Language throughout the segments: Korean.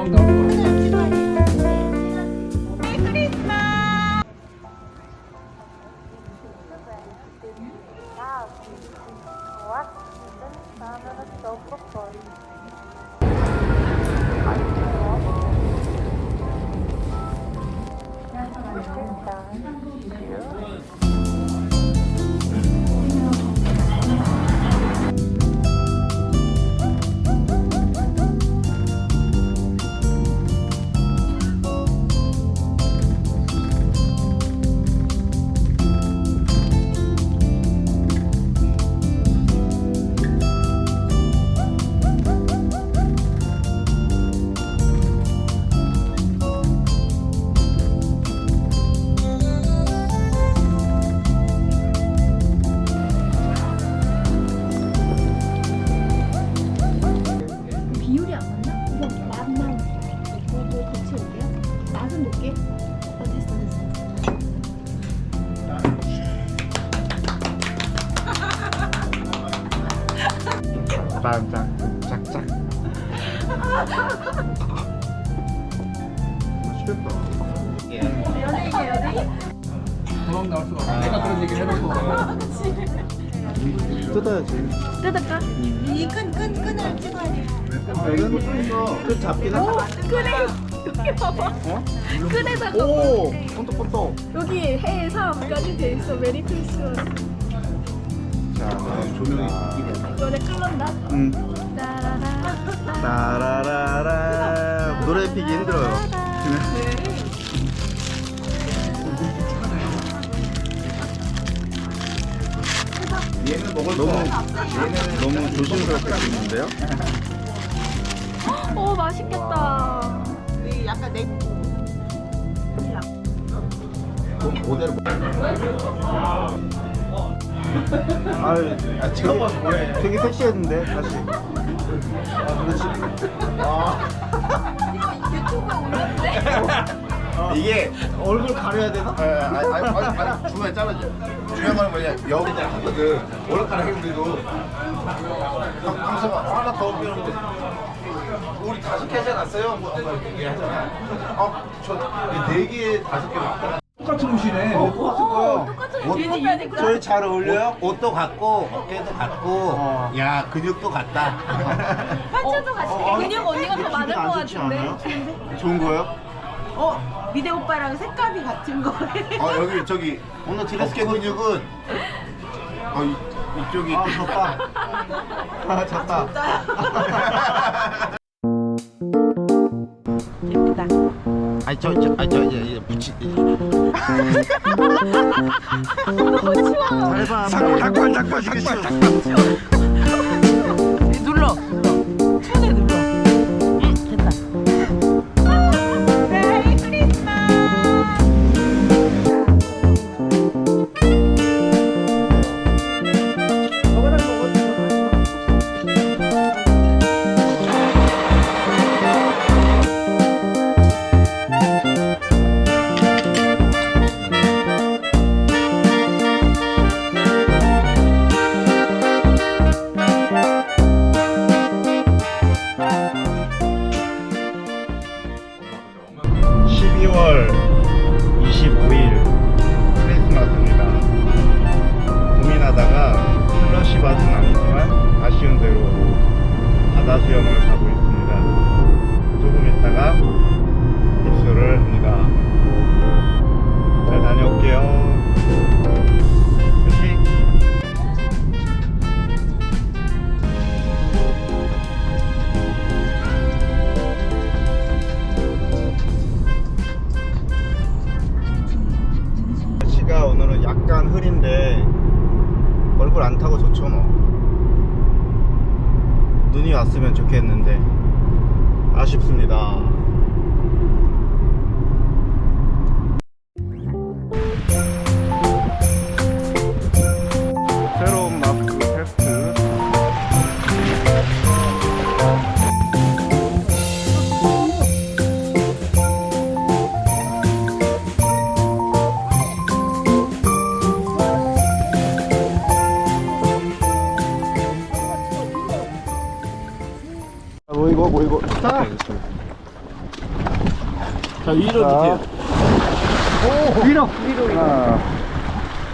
아! 안 맛있겠다 도망 나올 수가 없어. 내가 그런 얘기를 해놓고. 뜯어야지 뜯을까? 이끈끈 끈을 찍어야 돼. 이건 끝 잡긴 오, 하 끈에 여기 봐봐. 끈에다가 오! 폰떡폰떡 여기 해외 사업까지 돼 있어. 메리 크리스마스. 자 조명이 노래 끌런다. 음. 따라라. 따라라라 노래 피기 힘들어요 얘는 먹을 너무 얘는 너무 조심스럽게 굽는데요? 오, 맛있겠다. 이 약간 내 그대로 아유 아, 지금 되게 섹시했는데 다시 아, 그렇지 아. 이게 얼굴 가려야 되나? 아니 아니 아니, 아니 중간에 잘라줘 중요한 건 뭐냐 여기 이제 하거든 머리카락 힘들고 방송 하나 더 빼는데 우리 다섯 개 하지 않았어요? 뭐 이렇게 얘기하잖아 어저네개 다섯 개 맞다 똑같은 옷이네. 어, 똑같은 거요. 똑같은 옷, 그럼 저희 잘 어울려요? 옷도 같고 어깨도 같고 야 근육도 같다. 팔자도 같이. 근육 언니가 더 많을 것 같은데. 좋은 거요? 어 미대 오빠랑 색감이 같은 거예요. 어 여기 저기 오늘 어깨 근육은 어 이, 이쪽이 아 졌다. 아 졌다. 예쁘다. 아니 저저 아니 저 이제 붙이. 잘 봐. 닭발 닭발 닭발 닭발. 눌러. 눈이 왔으면 좋겠는데 아쉽습니다 자 위로 밑에 오 위로 위로 하나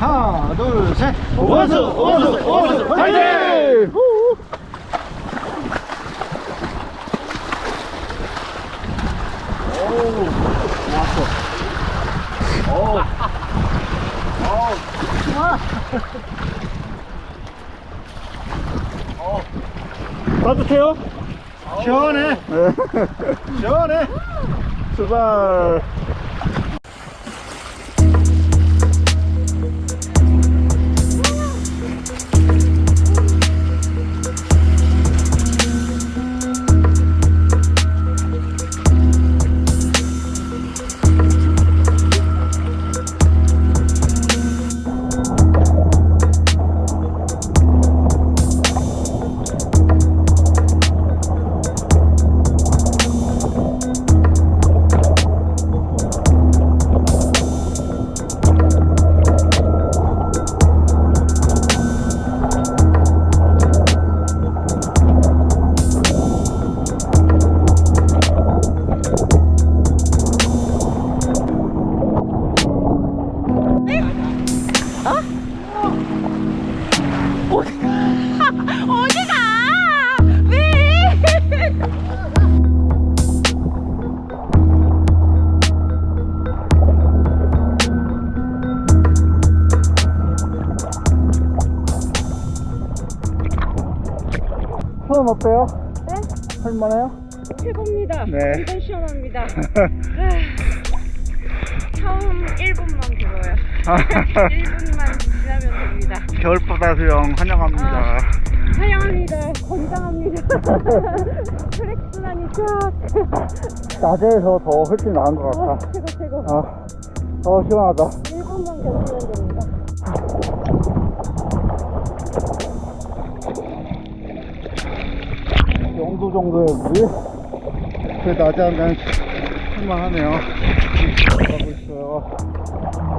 하나 둘셋 오원수 오원수 오원수 파이팅 후! 따뜻해요? 시원해 시원해 출발 어디 가? 왜? 처음 어때요? 네? 할만해요? 최고입니다. 네. 완전 시원합니다. 아, 처음 1분만 걸어요. 1분만 지나면 됩니다. 겨울바다 수영 환영합니다 환영합니다. 건강합니다. 혈액순환이 쫙. 낮에서 더 훨씬 나은 것 어, 같아 최고 최고. 아, 어 시원하다 1분만 견디면 됩니다. 영도 정도의 물이 그 낮에 하면 할만하네요 가고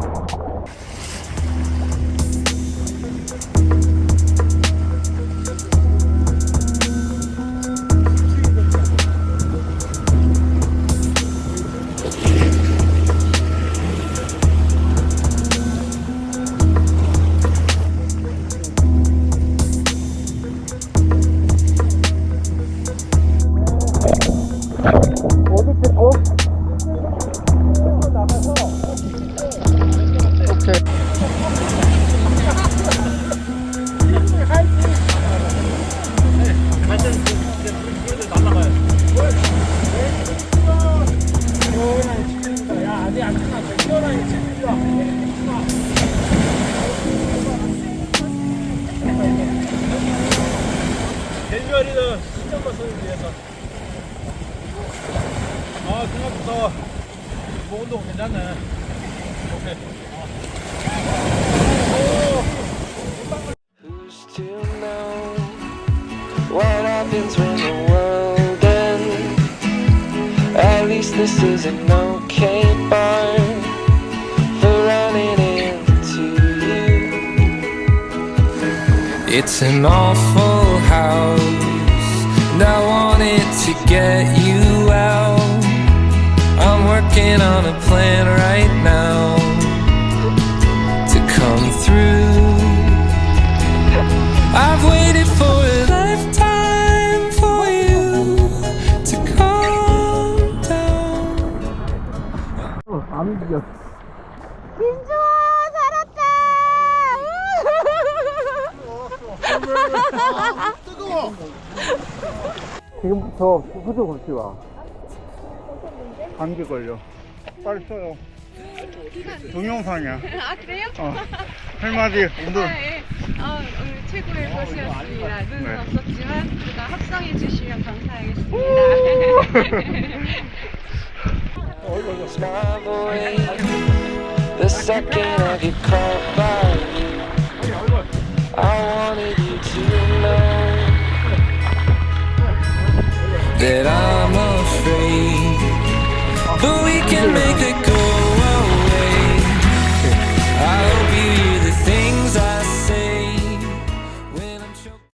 Who's to know what happens when the world ends? At least this is an okay bar for running into you. It's an awful house, and I wanted to get you out. I'm working on a plan right now through. I've waited for a lifetime for you to calm down. 안 움직여 민주아 살았다. 뜨거워 지금부터 후드 걸지 마 감기 걸려 빨리 써요 동영상이야 아 그래요? 어 할마디 운동 아, 예. 아, 오늘 최고의 것이었습니다. 눈은 네. 없었지만 그래도 합성해 주시면 감사하겠습니다. The second I get caught by you, I wanted you to know that I'm afraid, but we can make